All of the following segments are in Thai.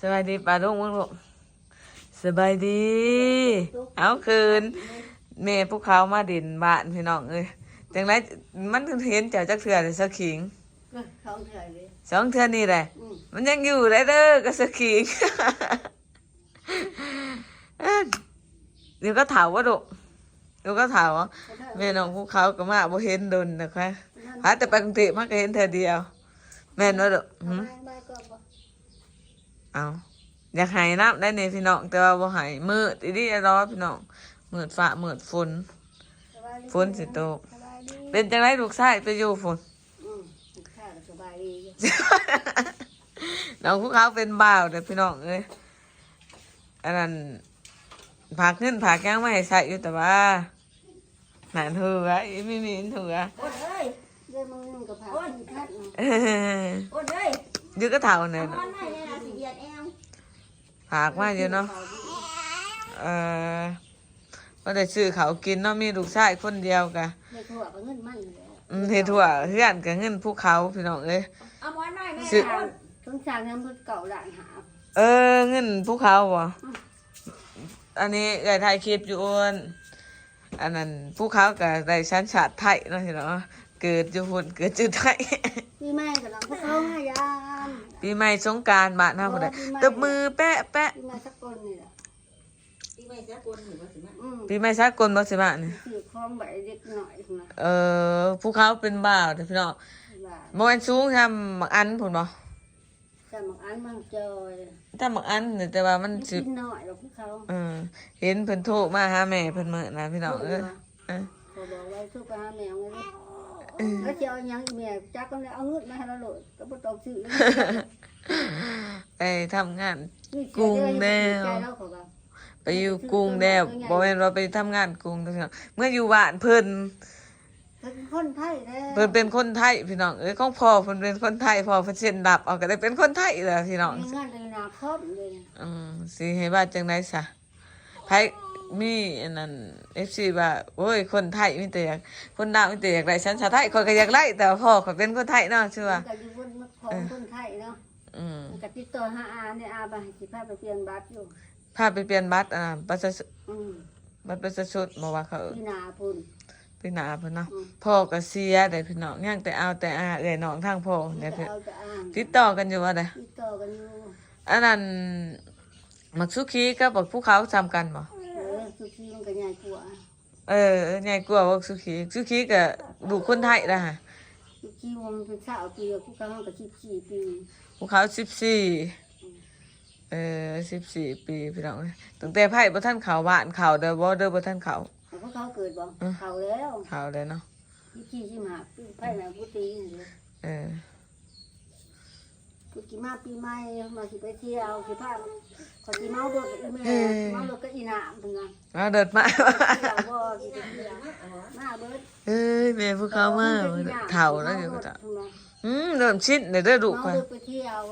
สบายดีปลาลุงมึงลูกสบายดี เอาคืนแม่พวกเขามาดินบ้านพี่น้องเอ้ยจังไรมันเห็นเจ้าจักเถื่อแต่สะขิงเขาเฉยเลยสองเถื่อนี่แหละอืมมันยังอยู่ได้เด้อก็สะขิงเอ้ยเดี๋ยวก็ถามว่าดุเดี๋ยวก็ถามว่าแม่น้องพวกเขาก็มาบ่เห็นดนนะคะหาแต่ไปกรุงเทพมาก็เห็นเธอเดียว แม่นว่าดุหืมไม่ก็บ่ เอาอยากใหายน้ำได้เนี่ยพี่น้อง แต่ว่าบ่ใหายมืดอีดีรอพี่น้องมืดฟ้ามืดฝนสบายดีฝนสิตกสบายดีเป็นจังไรลูกชายไปอยู่ฝนอืมข้าก็สบายดีอยู่น้องพวกเขาเป็นบ่าวเด้อพี่น้องเอ้ยอันนั้นผากขึ้นผากย่างไม่ให้ใส่อยู่แต่ว่าหนานเถืออีไม่มีเถือโอ้ยเอ้ยเดี๋ยวมึงนุ่งกับผ้าขึ้นคัดเนาะเออโอ้ยเอ้ยอยู่ก็เท่าเนี่ยมัน ไม่เนี่ยนะสิเดียดแอวผากมาอยู่เนาะเออก็ได้ซื้อเขาวกินเนาะมีลูกชายคนเดียวกะในถั่วก็เงินมันอยู่แล้วอืมเฮ็ดทั่วเฮือนกับเงินภูเขาพี่น้องเอ้ยเอาหมอนหน่อยแม่สิค่ะสงสารน้ำพุเก่าหลานหาเออเงินภูเขาบ่อันนี้ไก่ไทยคลิปอยู่อ้วนอันนั้นภูเขากับได้ชั้นชาติไทยเนาะพี่น้องเกิดอยู่พุ่นเกิดอยู่ไทยพี่แม่กับน้องพวกเขาให้ยาน ปีใหม่สงกรารบ้านเฮาพุ่นน่ะตบมือแปะแปะพี่แม่สักคนนี่แหละที่ไม่ใช่คนหรือว่าสิมาอืมปีใหม่สากลบ่สิมานี่สื่อคล้องใบเล็กหน่อยนะเออภูเขาเป็นบ่าวเด้อพี่น้องว่าบ่แม่นสูงทำบักอันพุ่นบ่แต่บางอันบางจอยถ้าบักอันนี่แต่ว่ามันสิ กินหน่อยหรอกพวกเขาเออเห็นเพิ่นโทรมาหาแม่เพิ่นมื้อนะพี่น้องเอ้ยเออเขาบอกว่าทุกไปหาแมวไง ดิแล้วจะเอาหยังอีแม่จักก็เลยเอาเงินมาให้เราโหลดก็บ่ต้องซื้อไปทำงานนี่กรุงแนว ใจเราเขาว่าไปอยู่กรุงแดวบ่แม่นว่าไปทำงานกรุงเด้อพี่น้องเมื่ออยู่บ้านเพิ่นเป็นคนไทยแท้เพิ่นเป็นคนไทยพี่น้องเอ้ยของพ่อเพิ่นเป็นคนไทยพ่อเพิ่นเซ็นรับเอาก็ได้เป็นคนไทยแหละพี่น้อง มีงานในนาครอบเลยนะ อืมสิให้ว่าจังได๋ซะไผ มีอันนั้น FC ว่าโอ้ยคนไทยมีแต่อยากคนลาวมีแต่อยากได้สัญชาติไทยข้อยก็อยากได้แต่ว่าพ่อข้อยเป็นคนไทยเนาะชื่อว่ามันก็อยู่บนของคนไทยเนาะอืมมันก็ติดต่อหาอาเนี่ยอาไปให้สิพาไปเปลี่ยนบัตรอยู่ พาไปเปลี่ยนบัตรอ่าบัตรประชาอืมบัตรประชาชนบ่ว่าเขาที่นาพุ่นพี่หนาเพิ่นเนาะอืม พ่อก็เสียได้พี่น้องยังแต่เอาแต่อาเอ้ยน้องทางพ่อเนี่ยจะเพิ่นเอาจะอ่างติดต่อกันอยู่ว่าได ติดต่อกันอยู่อันนั้นมักสุขีกับบักภูเขาซ้ำกันบ่ เออสุขีมันก็ใหญ่กว่า เออใหญ่กว่าบักสุขีสุขีก็ลูกคนไทยนะฮะสุขีมันเป็นสาวปีกับผู้กำลังกับสิบสี่ปีภูเขา14เออ14ปีพี่น้องตั้งแต่ไผบ่ทันเข้าบ้านเข้าเด้อบ่เด้อบ่ทันเข้าเขาก็เขาเกิดบ่อืมเขาแล้วเข้าเลยเนาะสิบสี่สิบห้าปีไพ่แม่ผู้ตีนี่เลยเออ กูกี่มาปีใหม่มาสิไปเที่ยวสิพาขอสิเมารถกับอีแม่เมารถกับอีหนามเพิ่นว่ามาเดินมาเที่ยวบ่สิไปเที่ยวมาเบิดเอ้ยแม่ภูเขามาเฒ่าแล้วอยู่ก็เฒ่าเฒ่าอืมเริ่มชินเด้อเด้อลูกเมาค่ะรถไปเที่ยว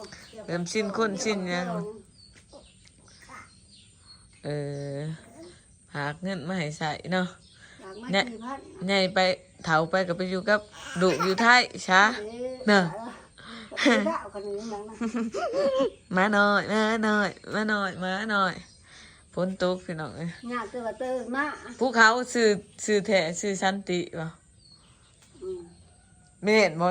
เริ่มชินคนชินยังเออหากเงินมาให้ใส่เนาะอยากมาเนี่ยสี่พันใหญ่ไปเถาไปกับไปอยู่กับดุอยู่ไทยช้าเนเน อะอะกันนี่นังนะมาหน่อยมาหน่อยมาหน่อยมาหน่อยฝนตกพี่น้องเอ้ยงานเตอร์เตอร์มาภูเขาซื้อซื้อแท้ซื้อสันติบ่อืมไม่เห็นบ่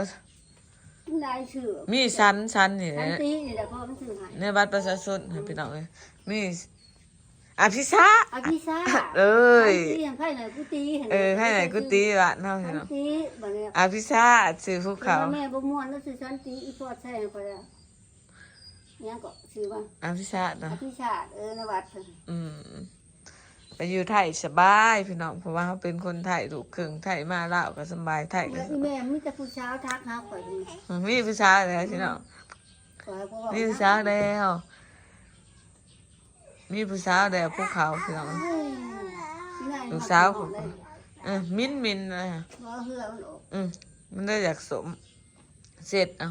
ได้ชื่อมีสันสันนี่แหทันละทีนี่แหละพ่อมันซื้อให้ในบัตรประชาชนให้พี่น้องเอ้ยมี อภิษาอาพิซ่าเอ้ยทันทีให้ไพ่ไหนกูตีเออให้ไหนกูตีบ้านเฮาทัพี่นน้องทีบัดเนี้ยอภิษาซื้อภูเขาแม่บ่ม่วนแล้วซื้อทันทีอีพอดใช่ไปแล้วยังก็ซื้อว่าอภิษาเนาะอาพิชาติเออนวัดเพิ่นอืมไปอยู่ไทยสบายพี่น้องเพราะว่าเขาเป็นคนไทยถูกครึ่งไทยมาลาวก็สบายไทยก็แล้วสอีบายแม่มีแต่ผู้เช้าทักหาข่อยนี่มีผู้ชายแล้วพี่น้องข่อยก็บอกมีผู้ชายแล้ว มีผู้ชายแล้วภูเขาพี่น้องเฮ้ยอีนายลูกสาวผมเลยเออมินมินนะว่าเหือมันออกอืมมันได้อยากสมเสร็จเอา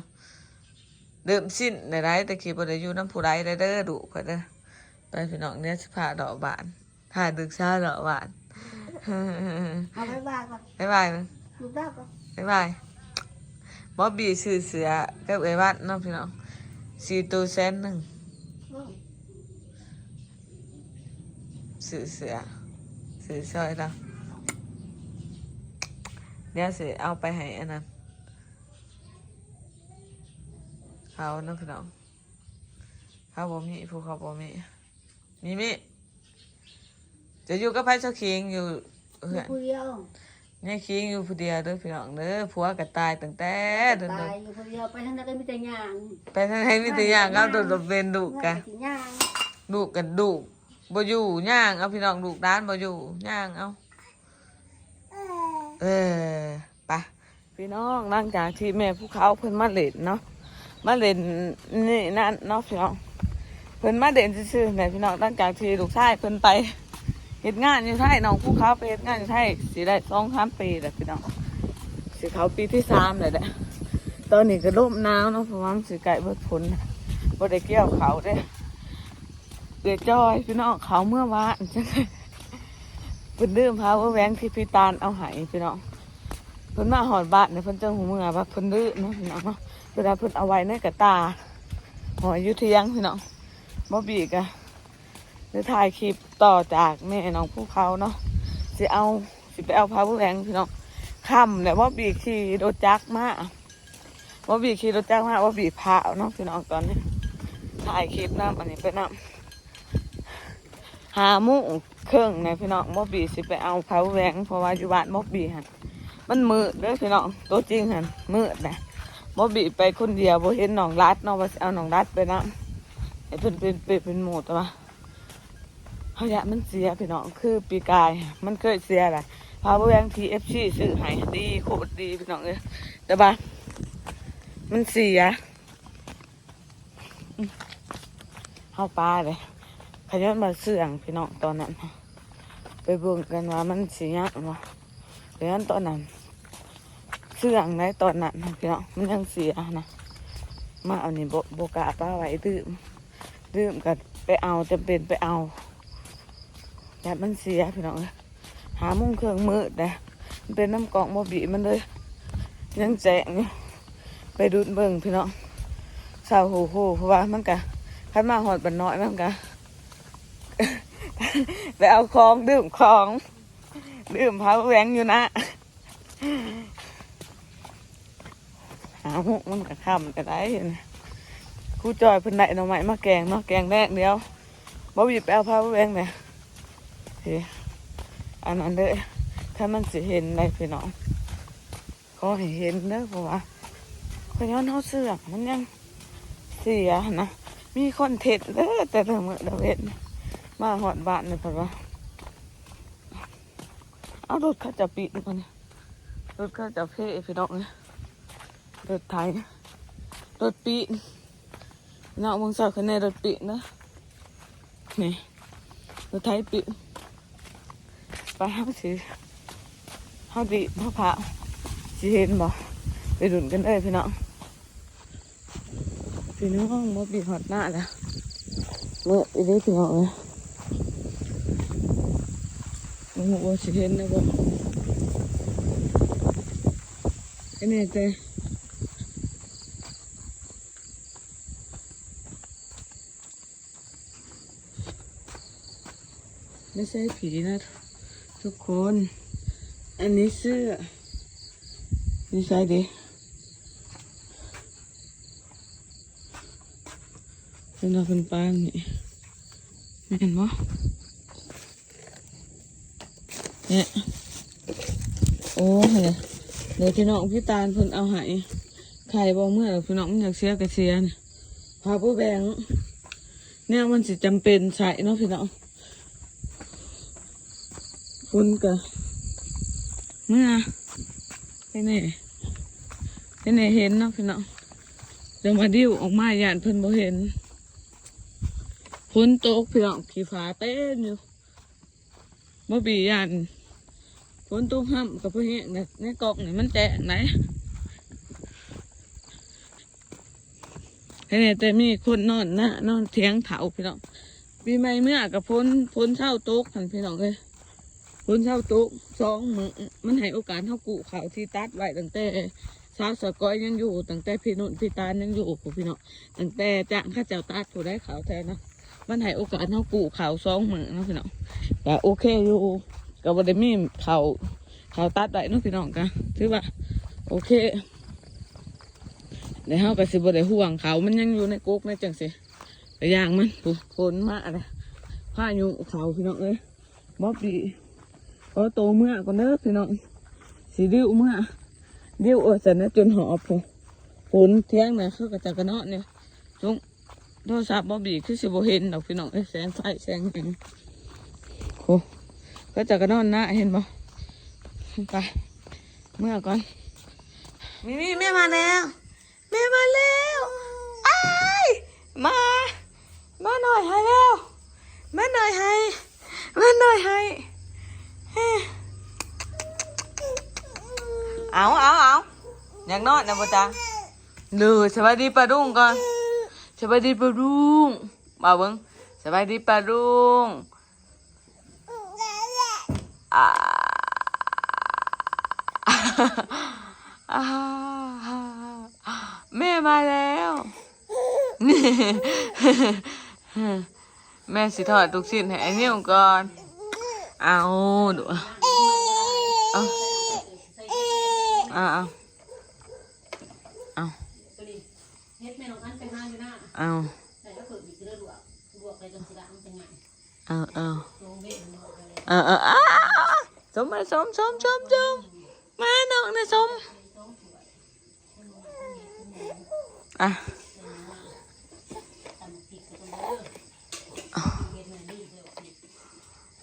เดิมสิ้นในไรแต่คีบได้อยู่น้ำผู้ไรได้เด้อดุก็เด้อไปพี่น้องเนี่ยสิพาดอกบานถ่ายดึกเช้าดอกบานเอาไปบ้านก่อนบ๊ายบายมึงลูกบ้านก่อนบ๊ายบายบ๊อบบี้ซื้อเสือกับไอ้วัดเนาะพี่น้องสี่ตัวแสนหนึ่ง อ เออ สื่อเสือสื่อซอยเราเดี๋ยวสิเอาไปให้อันนั้นเขาเน้องพี่น้องเขาบ่มีผู้เขาบ่มีมีมิจะอยู่กับไพ่เจ้าคิงอยู่อเหืยู่อนผู้เดียวนี่คิงอยู่ผู้เดียวเด้อพี่น้องเด้อผัวก็ตายตั้งแต่เดินตายอยู่ผู้เดียวไปทางนั้นก็มีแต่ย่างๆไปทางไหนมีแต่อย่างเอาโดดๆเวนดุกันสิย่างดุกันดุ บ่อยู่ย่างเอาพี่น้องดุด้านบ่อยู่ย่างเอาเออไปะพี่น้องหลังจากที่แม่ภูเขาเพิ่นมาเล่นเนาะมาเล่นนี่นั่นเนาะพี่น้องเพิ่นมาเด่นซื่อๆแหละพี่น้องหลังจากที่ลูกชายเพิ่นไปเฮ็ดงานอยู่ไทยน้องภูเขาไปเฮ็ดงานอยู่ไทยสิได้สองสามปีแล้วพี่น้องสิเขาปีที่สามเลยแหละตอนนี้ก็ร่มหนาวเนาะเพราะว่ามันสิไก่เบิดผลบ่ได้เกี่ยวเขาเด้ เดือจอยพี่น้องเขาเมื่อวานจังเพิ่นดื่มพาวเวอร์แวงที่พี่ตาลเอาให้พี่น้องเพิ่นมาหอดบ้านเนี่ยเพิ่นเจ้าหูเมือว่าเพิ่นดื้อเนาะพี่น้องเนาะเวลาเพิ่นเอาไว้ในกระตาหอยยุเทียงพี่น้องบ่บีกะได้ถ่ายคลิปต่อจากแม่น้องผู้เขาเนาะสิเอาสิไปเอาพาวเวอร์แวงพี่น้องค่ำแล้วบ่บีขี่รถจักรมาบ่บีขี่รถจักรมาบ่บีพาเอาเนาะพี่น้องตอนนี้ถ่ายคลิปน้ำอันนี้ไปน้ำ หาหมูเครื่องในพี่น้องมอบบีสิไปเอาเขาแหวงเพราะว่าอยู่บ้านมอบบีหันมันมืดเด้อพี่น้องตัวจริงหันมืดนะมอบบีไปคนเดียวบ่เห็นน้องรัดเนาะว่าเอาน้องรัดไปนะไอ้เพิ่นเป็นเป็นเป็นหมูต่ว่าเฮาอยากมันเสียพี่น้องคือปีกายมันเคยเสียแหละพาวเวอร์แบงทีเอฟซีซื้อให้ดีโคตรดีพี่น้องเอ้ยแต่ว่ามันเสียอืมเฮาปลาเลย ขยันมาเสื่องพี่น้องตอนนั้น ไปเบิ่งกันว่ามันสิยากบ่ขยันตอนนั้นเสื่องในตอนนั้นพี่น้องมันยังเสียนะมาเอานี่โบกล้าป้าไว้ดื่มดื่มกันไปเอาจำเป็นไปเอาแต่มันเสียพี่น้องหามุ้งเครื่องมืดนะมันเป็นน้ำกองโมบีมันเลยยังแจงอยู่ไปดูดเบิ่งพี่น้องสาวโหโหเพราะว่ามันกะขันมาหอดบันน้อยมันกะ ไปเอาของดื่มของดื่มพาวแหวงอยู่นะหาหุกมันกระคำแต่ได้นะครูจอยเพิ่นได้หน่อไม้มาแกงเนาะแกงแรกเดียวบ่บีบไปเอาพาวแหวงเนี่ยเฮ้อันนั้นเด้อถ้ามันสิเห็นได้พี่น้องก็เห็นเด้อเพราะว่าคนย้อนเขาเสือกมันยังเสียนะมีคนเท็ดเด้อแต่ละเมื่อเดาเห็น มาหอดบ้านเลยพราะว่าเอารถเขาจะปิดก่อนเนี่ยรถเขาจะเพ่พี่น้องเนี่ยรถไทยรถปีนน้องมึงสอดคะแนรถปีนนะนี่รถไทยปีนไปห้าสิห้าดีห้าพระสิเห็นบ่ไปดุนกันเลยพี่น้องพี่น้องบ่ปีหอดหน้าแล้วเมื่ออีนี้พี่น้องเลย โอ้โหสิเห็นนะบ่ไอ้เนี่ยเต้ไม่ใช่ผีนะทุกคน อันนี้เสื้อ นี่ใช่ดิเป็นเราเป็นปางนี่เห็นบ่ เนี่ยโอ้ยเดี๋ยวพี่น้องพี่ตาลเพิ่นเอาหายไข่บ่เมื่อพี่น้องอยากเสียก็เสียเนี่ยพาผู้แบงเนี่ยมันสิจำเป็นใส่เนาะพี่น้องคุณกะเมื่อไปไหนไปไหนเห็นเนาะพี่น้องเดี๋ยวมาดิ้วออกมาหยานเพิ่นบ่เห็นฝนตกพี่น้องขี่ฟ้าเต้นอยู่เมื่อปียันฝ นตกห้ำกับพวกนี้ในในกอกนี่มันแจกไหนเฮ้แต่มีคนนอนนะนอนเทียงเถาพี่น้องปีใหม่เมื่อกับฝนฝนเช่าโตกหันพี่น้องเลยฝนเช่าโตกสองมือมันให้โอกาสเท่ากูเขาที่ตัดไว้ตั้งแต่เสาสกอยยังอยู่ตั้งแต่พี่นุ่นพี่ตาลยังอยู่ผู้พี่น้องตั้งแต่จ้างข้าเจ้าตัดผู้ได้เขาแทนนะมันให้โอกาสเขากูเขาสองมือนะพี่น้องก็โอเคอยู่ ก็บ่ได้มีเขาเขาตัดได้เนาะพี่น้องกันถือว่า โอเคในเฮาก็สิบ่ได้ห่วงเขา มันยังอยู่ในกุ๊กในจังสิแต่อย่างมันผู้ฝนมากอะไรพายุเขาพี่น้องเอ้ยบ๊อบบี้โอ้โตเมื่อก่อนเด้อพี่น้องสิดิ้วเมื่อเดี๋ยวเออจะนะจนหอบผมฝนเที่ยงนะเขาก็จะกระเนาะเนี่ยจงโทรศัพท์บอบีคือสิบเห็นดอกพี่น้องเอ้ยแสงไฟแสงหยังโห ก็จะกระนอนนะเห็นบ่ไปเมื่อก่อนมีมีแม่มาแล้ว แม่มาแล้วไอ้มามาหน่อยให้แล้วมาหน่อยให้มาหน่อยให้เอาเอาเอาอยากนอนนะพ่อจ๊ะเลยสบายดีปลาดุ้งก่อนสบายดีปลาดุ้งมาเบิ้งสบายดีปลาดุ้ง แม่มาแล้วแม่สิทอดทุกชิ้นให้ไอ้นิ่วก่อน เอาดูเอาเอาเอาเอาตัวนี้เองอันเป็นห้าอยู่หน้าเอาเอีกเองลวกลวกไปจนสีดำเป็นไงเอาเอา สมมาสมสมสมสมมาน้องนะสมอะตำพริกกับตัวเด้อเฮ็ดแม่ดีเด้อ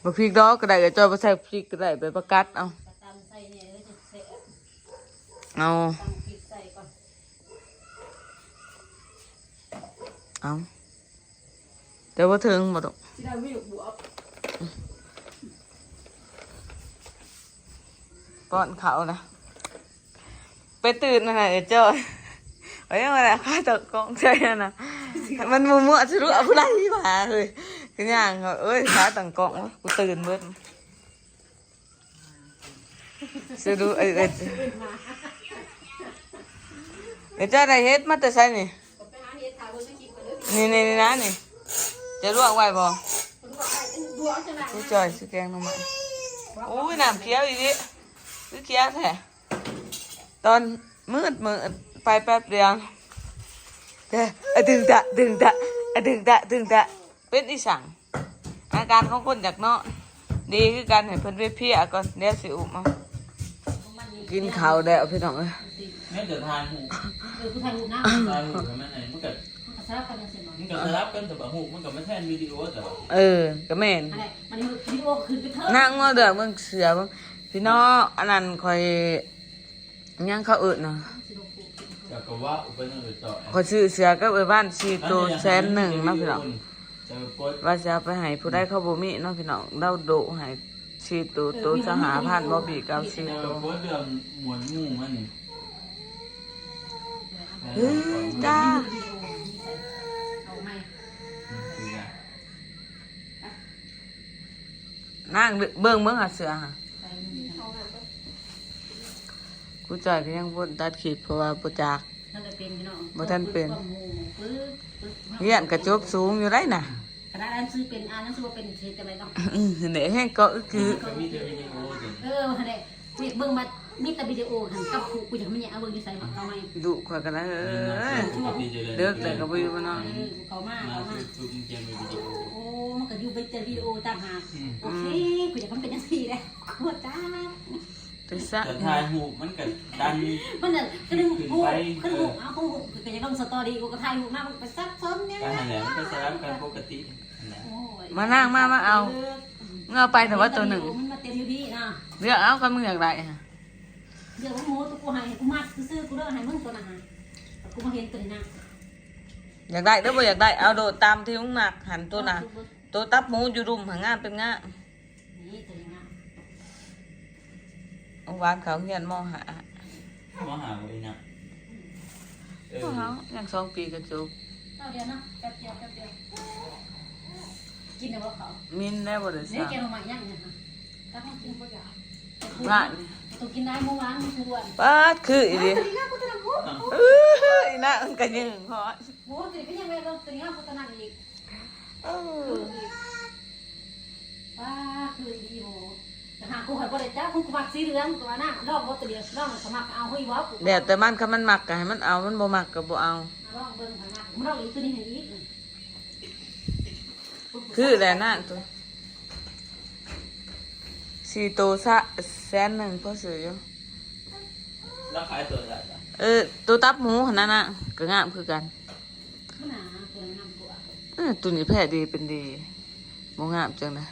บักพริกดอกก็ได้ก็จอยไปใส่พริกก็ได้ไปประกัดเอาเนี่ยแล้วจะเอาเอาแต่ว่าถึงบ่ต้องที่เราวิ่งบวบ ป้อนเขานะ ไปตื่นมาไหนอยจอยไว้ยังไงนะข้าตกกองใช่นะมันมัวมัวจะรู้เอาผู้ไรมาเลยคืออย่างเขาเอ้ยขาต่างกองวะกูตื่นเบิดจะดูเอ้ยเอ้ยเดี๋ยวเจ้าได้เฮ็ดมาแต่ใช่นี่ไปหาเฮ็ดถ่ายบนไม่คิดกันเลยนี่นี่นี่นะนี่จะลวกไว้บ่คนบอกไปบวบจังไหนกูจอยสิแกงหน้ำมันโอ้ยน้ำเขียวอีกดิ คือเขียวแท้ตอนมืดมืดไปแป๊บเดียวเด้ออะดึงตะดึงตะอะดึงตะดึงตะเป็นอีสังอาการของคนจากเนาะดีคือการให้เพิ่นไปเพียก่อนเดี๋ยวสิอุ้มเอากินข้าวแล้วพี่น้องเอ้ยแม่เดี๋ยวทานหูเออผู้ชายหูหน้าทานหูกับแม่ไหนมันกับมันสลับกันเสร็จหน่อยมันกับสลับกันแต่แบบหูมันกับไม่แทนวิดีโอแต่ว่าเออก็แม่นอะไรมันวิดีโอขึ้นไปเถอะนั่งว่าเดือมึงเสือมึง พี่น้องอันนั้นคอยยังเขาอึดนะจากกับว่าอุปนิสัยต่อขอยซื้อเสือก็ไปบ้านชีตัวแสนหนึ่งเนาะพี่น้องจะกดว่าจะเอาไปให้ผู้ได้เข้าบ่มีเนาะพี่น้องเดาโดให้ชีตัวตัวสหาพันบ่บีเก้าชีจะตัวกดเรื่องหมวนงูมันนี่เฮ้ยจ้าเอาไหมนั่งเบิ่งเบิ่งหาเสือค่ะ กูจ่อยก็ยังบ่ตัดขีดเพราะว่าบ่จัก ท่านเป็นพี่น้องบ่ทันเป็น ปึ๊บปึ๊บเรียนกระจบสูงอยู่ได้น่ะขณะนั้นซื้อเป็นอ่านนั้นซื้อว่าเป็นเทจังไรเนาะอื้อเดี๋ยวให้ก็คือก็มีแต่วิดีโอจนเออฮันเดนี่เบิ่งมามีแต่วิดีโอหันกับครูกูอยากมันเนี่ยเอาเบิ่งอยู่ใส่หมดเขาไหมดุกว่ากันนะเอ้ยปกติจะเลยเลิกแต่ก็บ่อยู่บ่นอนเออเขามามาเขามาคือคือเกมวิดีโอโอ้มันก็อยู่ไปเจอวิดีโอต่างหากโอเคกูอยากมันเป็นยังสี่เลยโคตรจ้า ไปซะแต่ทายหูมันกับดัน มันจะกระดึงหูกระดึงหูเอาหูก็จะต้องสตอรี่กูก็ถ่ายหูมามันไปซับซ้อนเนี่ยการหันแหลมก็สลับกันปกติมานั่งมามาเอา เงาไปแต่ว่าตัวหนึ่งมันมาเต็มอยู่ดีนะเลือกเอาก็มึงอยากได้ฮะเดี๋ยวว่าโมตัวกูให้กูมัดซื้อกูเลิกให้มึงตัวน่ะฮะกูมาเห็นตัวนี้นะอยากได้หรือบ่อยากได้เอาโดดตามที่มึงหนักหันตัวน่ะตัวตับหมูอยู่รุมหางานเป็นงานี่ตัวนี้นะเอาหวานเขาเฮียนมอหามาหาไว้นะเออพวกเขายังสองปีกันจบเอาเดียวนะแป๊บเดียวแป๊บเดียวกินแต่ว่าเขามินได้บ่ได้เนี่ยซะแกมาใหม่ยังเนี่ยฮะถ้าเขากินก็อยากว่าตัวกินได้เมื่อวานเมื่อวันปาดคืออีดิดีนะกูจะทำเอออีน่ามันก็ยืงพอโหตัวนี้ก็ยังไงเราตัวนี้เอาพัฒนาอีกเออว้าคือดีโหแต่หา กกูหอยบ่ได้จ้าคุณกูมักสีเหลืองกูว่านะลองบ่ตัวเดียวลองสมัครเอาให้บ่กูเดี๋ยวแต่มันคันมันมักก็ให้มันเอา มันบ่มักก็บ่เอาลองเบิ่งหอยมักมันลองอีกตัวนี้ให้อีกคือแหละน่ะตัวสี่ตัวซะแสนหนึ่งพอซื้ออยู่ แล้วขายตัวอะไรจ้ะเออ ตัวตับหมูหั่นนั่นน่ะก็งามคือกัน มันหนาตัวนั้นนำตัวเออตัวนี้แพ้ดีเป็นดีบ่งามจังนะ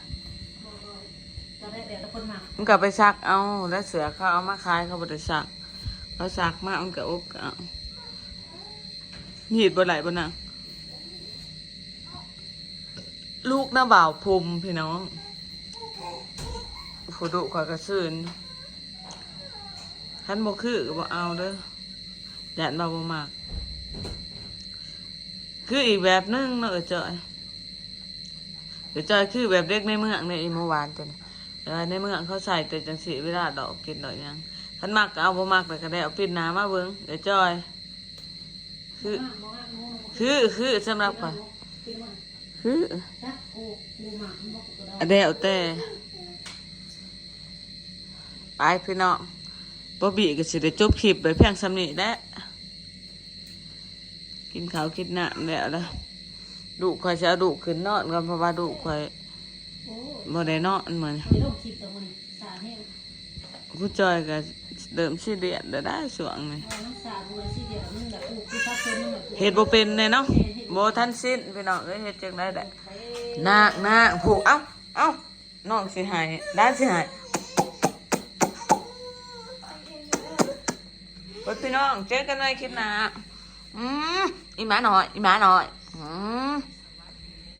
จะได้แบบคนมักมันก็ไปซักเอาแล้วเสือเขาเอามาขายเขาบ่ได้ซักเขาซักมามันก็อบก็เอาหีดบ่ไหลบ่นางลูกหน้าบ่าวพรมพี่น้องผู้ดุขอยก็ซื่นคันบ่คือก็บ่เอาเด้อแดดมาบ่มากคืออีกแบบนึงเนาะเออจอยเออจอยคือแบบเด็กในเมืองในอีเมื่อวานตัว นี้แต่ว่าในเมืองเขาใส่แต่จังสีเวลาดอกกินดอกยังคันมักก็เอาบ่มักแต่ก็ได้เอาปิดน้ำมาเบิ่งเดี๋ยวจอย คือ คือคือสำหรับข่อยคือจ้ะกูกูมักมันบ่กูก็ได้อันเดียวแต่ไปพี่น้องบ่บีก็สิได้จบคลิปไปเพียงสำนี้แหละกินข้าวกินน้ำแล้วละดุข่อยจะเอาดุขึ้นนอนกันเพราะว่าดุข่อย บ่ได้นอนเหมือนยลงคลิปตัวมันสาแห้งกูจอยก็เดิมสิเดียดได้ได้สวงนี่เอาน้ำสาดูเลยสิเดี๋ยวมึงแบบกูกูชอบเพิ่นมึงแบบกูเฮ็ดบ่เป็นเลยเนาะบ่ทันสิ้นพี่น้องเอ้ยเฮ็ดจังได๋ได้นากนากผูกเอ้าเอ้าน้องสิหายด้านสิหายเปิดพี่น้องเจอกันในคลิปหน้าอืมอีหมาหน่อยอีหมาหน่อยอืม